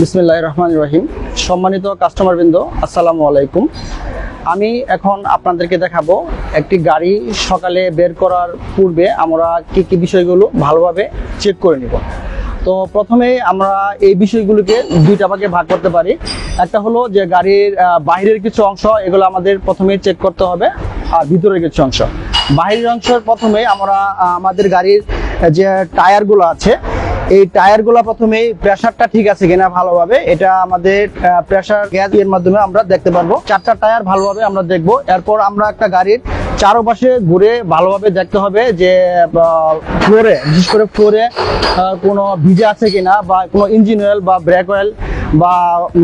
বিসমিল্লাহ রহমান রহিম। সম্মানিত কাস্টমারবৃন্দ, আসসালামু আলাইকুম। আমি এখন আপনাদেরকে দেখাবো একটি গাড়ি সকালে বের করার পূর্বে আমরা কি কি বিষয়গুলো ভালোভাবে চেক করে নিব। তো প্রথমেই আমরা এই বিষয়গুলোকে দুইটা ভাগে ভাগ করতে পারি। একটা হলো যে গাড়ির বাইরের কিছু অংশ, এগুলো আমাদের প্রথমে চেক করতে হবে, আর ভিতরের কিছু অংশ। বাইরের অংশের প্রথমে আমরা আমাদের গাড়ির যে টায়ারগুলো আছে এই টায়ারগুলো প্রথমেই প্রেসারটা ঠিক আছে কিনা ভালোভাবে, এটা আমাদের প্রেসার গ্যাস এর মাধ্যমে আমরা দেখতে পারব। চারটা টায়ার ভালোভাবে আমরা দেখব। এরপর আমরা একটা গাড়ির চারপাশে ঘুরে ভালোভাবে দেখতে হবে যে ফ্লোরে বিশেষ করে ফ্লোরে কোনো ভিজে আছে কিনা বা কোনো ইঞ্জিন অয়েল বা ব্রেক অয়েল বা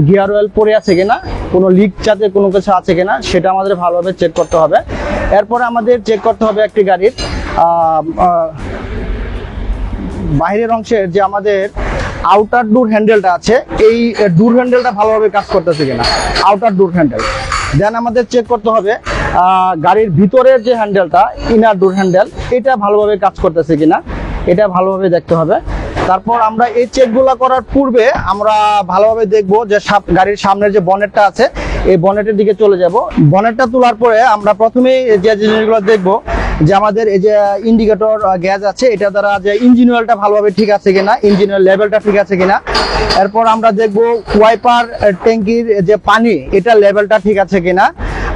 গিয়ার অয়েল পরে আছে কিনা, কোনো লিক যাতে কোনো কিছু আছে কিনা, সেটা আমাদের ভালোভাবে চেক করতে হবে। এরপরে আমাদের চেক করতে হবে একটি গাড়ির বাইরের অংশের যে আমাদের আউটার ডোর হ্যান্ডেলটা আছে, এই ডোর হ্যান্ডেলটা ভালোভাবে কাজ করতেছে কিনা? আউটার ডোর হ্যান্ডেল দেন আমাদের চেক করতে হবে গাড়ির ভিতরের যে হ্যান্ডেলটা ইনার ডোর হ্যান্ডেল এটা ভালোভাবে কাজ করতেছে কিনা? এটা ভালোভাবে দেখতে হবে। তারপর আমরা এই চেকগুলো করার পূর্বে আমরা ভালোভাবে দেখব যে গাড়ির সামনের যে বনেটটা আছে, এই বনেটের দিকে চলে যাব। বনেটটা তোলার পরে আমরা প্রথমেই যে জিনিসগুলো দেখব যে আমাদের এই যে ইন্ডিকেটর গ্যাস আছে, এটা দ্বারা যে ইঞ্জিন অয়েলটা ভালোভাবে ঠিক আছে কিনা ইঞ্জিন অয়েল লেভেলটা ঠিক আছে কিনা। এরপর আমরা দেখব ওয়াইপার ট্যাঙ্কির যে পানি, এটা লেভেলটা ঠিক আছে কিনা।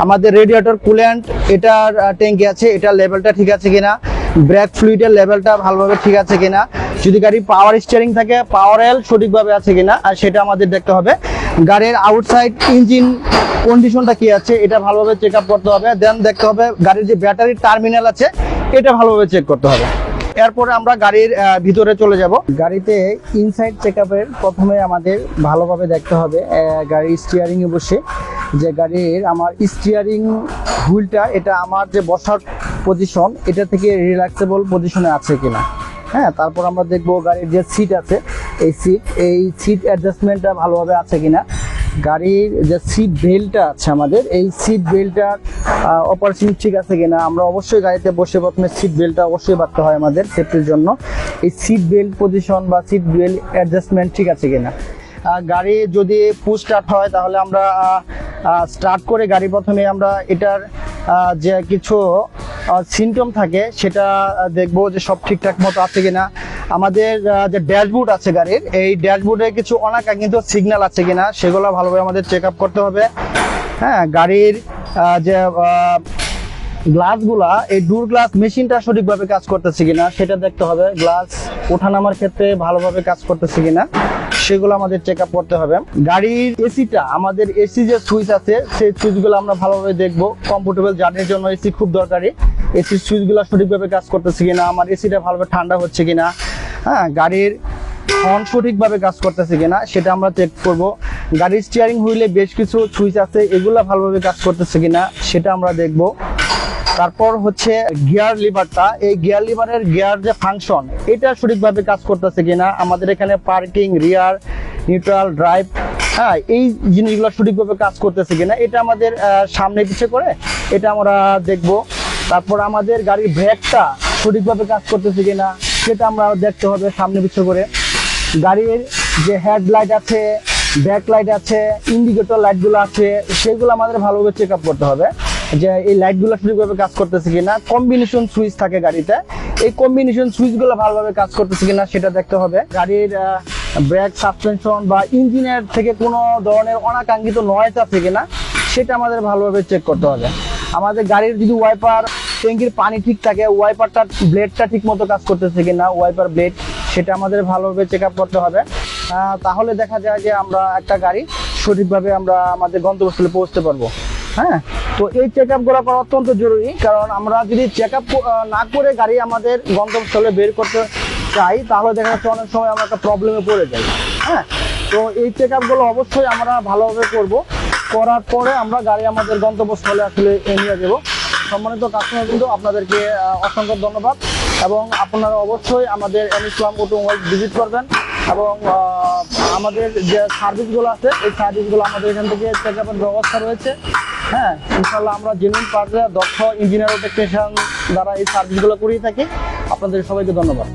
আমাদের রেডিয়েটর কুল্যান্ট এটার ট্যাঙ্কি আছে, এটা লেভেলটা ঠিক আছে কিনা। ব্রেক ফ্লুইডের লেভেলটা ভালোভাবে ঠিক আছে কিনা। যদি গাড়ি পাওয়ার স্টিয়ারিং থাকে পাওয়ার এল সঠিকভাবে আছে কিনা, আর সেটা আমাদের দেখতে হবে। গাড়ির আউটসাইড ইঞ্জিন কন্ডিশনটা কি আছে, এটা ভালোভাবে চেক আপ করতে হবে দেন দেখতে হবে গাড়ির যে ব্যাটারির টার্মিনাল আছে, এটা ভালোভাবে চেক করতে হবে। এরপরে আমরা গাড়ির ভিতরে চলে যাব। গাড়িতে ইনসাইড চেক প্রথমে আমাদের ভালোভাবে দেখতে হবে গাড়ির স্টিয়ারিং এ বসে, যে গাড়ির আমার স্টিয়ারিং হুইলটা এটা আমার যে বসার পজিশন এটা থেকে রিল্যাক্সেবল পজিশনে আছে কিনা। হ্যাঁ তারপর আমরা দেখব গাড়ির যে সিট আছে, এই সিট এই সিট অ্যাডজাস্টমেন্টটা ভালোভাবে আছে কিনা। গাড়ির যে সিট বেল্টটা আছে আমাদের, এই সিট বেল্টটার অপারেশন ঠিক আছে কিনা, আমরা অবশ্যই গাড়িতে বসে প্রথমে সিট বেল্টটা অবশ্যই বাড়তে হয় আমাদের সেফটির জন্য। এই সিট বেল্ট পজিশন বা সিট বেল্ট অ্যাডজাস্টমেন্ট ঠিক আছে কিনা। গাড়ি যদি পুশ স্টার্ট হয়, তাহলে আমরা স্টার্ট করে গাড়ি প্রথমে আমরা এটার যে কিছু সিমটম থাকে, সেটা দেখব যে সব ঠিকঠাক মতো আছে কিনা। আমাদের যে ড্যাশবোর্ড আছে গাড়ির, এই ড্যাশবোর্ডে কিছু অনাকাঙ্ক্ষিত সিগন্যাল আছে কিনা, সেগুলো ভালোভাবে আমাদের চেক আপ করতে হবে। হ্যাঁ গাড়ির যে গ্লাসগুলা এই ডুর গ্লাস মেশিনটা সঠিকভাবে কাজ করতেছে কিনা, সেটা দেখতে হবে। গ্লাস ওঠানামার ক্ষেত্রে ভালোভাবে কাজ করতেছে কিনা, সেগুলো আমাদের চেক আপ করতে হবে। গাড়ির এসিটা, আমাদের এসি যে সুইচ আছে, সেই সুইচগুলো আমরা ভালোভাবে দেখব। কমফোর্টেবল জার্নির জন্য এসি খুব দরকারি। এসির সুইচগুলো সঠিকভাবে কাজ করতেছে কিনা, আমার এসিটা ভালোভাবে ঠান্ডা হচ্ছে কিনা হ্যাঁ গাড়ির হর্ন সঠিকভাবে কাজ করতেছে কিনা, সেটা আমরা চেক করব। গাড়ির স্টিয়ারিং হুইলে বেশ কিছু সুইচ আছে, এগুলো ভালোভাবে কাজ করতেছে কিনা, সেটা আমরা দেখব। তারপর হচ্ছে গিয়ার লিভারটা এই গিয়ার লিভারের গিয়ার যে ফাংশন এটা সঠিকভাবে কাজ করতেছে কিনা, আমাদের এখানে পার্কিং রিয়ার নিউট্রাল ড্রাইভ হ্যাঁ এই জিনিসগুলো সঠিকভাবে কাজ করতেছে কিনা, এটা আমাদের সামনে পিছে করে, এটা আমরা দেখব। তারপর আমাদের গাড়ির ব্রেকটা সঠিকভাবে কাজ করতেছে কিনা, সেটা আমরা দেখতে হবে সামনে পিছে করে। গাড়ির যে হেডলাইট আছে ব্যাক লাইট আছে ইন্ডিকেটর লাইটগুলো আছে, সেগুলো আমাদের ভালোভাবে চেক আপ করতে হবে যে এই লাইটগুলো সঠিকভাবে কাজ করতেছে কিনা। কম্বিনেশন সুইচ থাকে গাড়িতে, এই কম্বিনেশন সুইচগুলো ভালোভাবে কাজ করতেছে কিনা সেটা দেখতে হবে। গাড়ির ব্রেক সাসপেনশন বা ইঞ্জিনের থেকে কোনো ধরনের অনাকাঙ্ক্ষিত নয়েজ আছে কিনা, সেটা আমাদের ভালোভাবে চেক করতে হবে। আমাদের গাড়ির যদি ওয়াইপার ট্যাঙ্কির পানি ঠিক থাকে ওয়াইপারটা ব্লেডটা ঠিক মতো কাজ করতেছে কিনা ওয়াইপার ব্লেড সেটা আমাদের ভালোভাবে চেক করতে হবে। তাহলে দেখা যায় যে আমরা একটা গাড়ি সঠিকভাবে আমরা আমাদের গন্তব্যস্থলে পৌঁছতে পারব। হ্যাঁ? তো এই চেক আপ করা অত্যন্ত জরুরি, কারণ আমরা যদি চেক আপ না করে গাড়ি আমাদের গন্তব্যস্থলে বের করতে চাই, তাহলে দেখা যাচ্ছে অনেক সময় আমরা একটা প্রবলেমে পড়ে যাই। হ্যাঁ? তো এই চেক আপগুলো অবশ্যই আমরা ভালোভাবে করব। করার পরে আমরা গাড়ি আমাদের গন্তব্যস্থলে আসলে নিয়ে যাব। সম্মানিত কাস্টমার কিন্তু আপনাদেরকে অসংখ্য ধন্যবাদ এবং আপনারা অবশ্যই আমাদের এম ইসলাম অটোমোবাইল ভিজিট করবেন এবং আমাদের যে সার্ভিসগুলো আছে, এই সার্ভিসগুলো আমাদের এখান থেকে চেক আপের ব্যবস্থা রয়েছে। হ্যাঁ ইনশাল্লাহ আমরা জেনুইন পার্টে দক্ষ ইঞ্জিনিয়ার ও টেকনিশিয়ান দ্বারা এই সার্ভিসগুলো করিয়ে থাকি। আপনাদের সবাইকে ধন্যবাদ।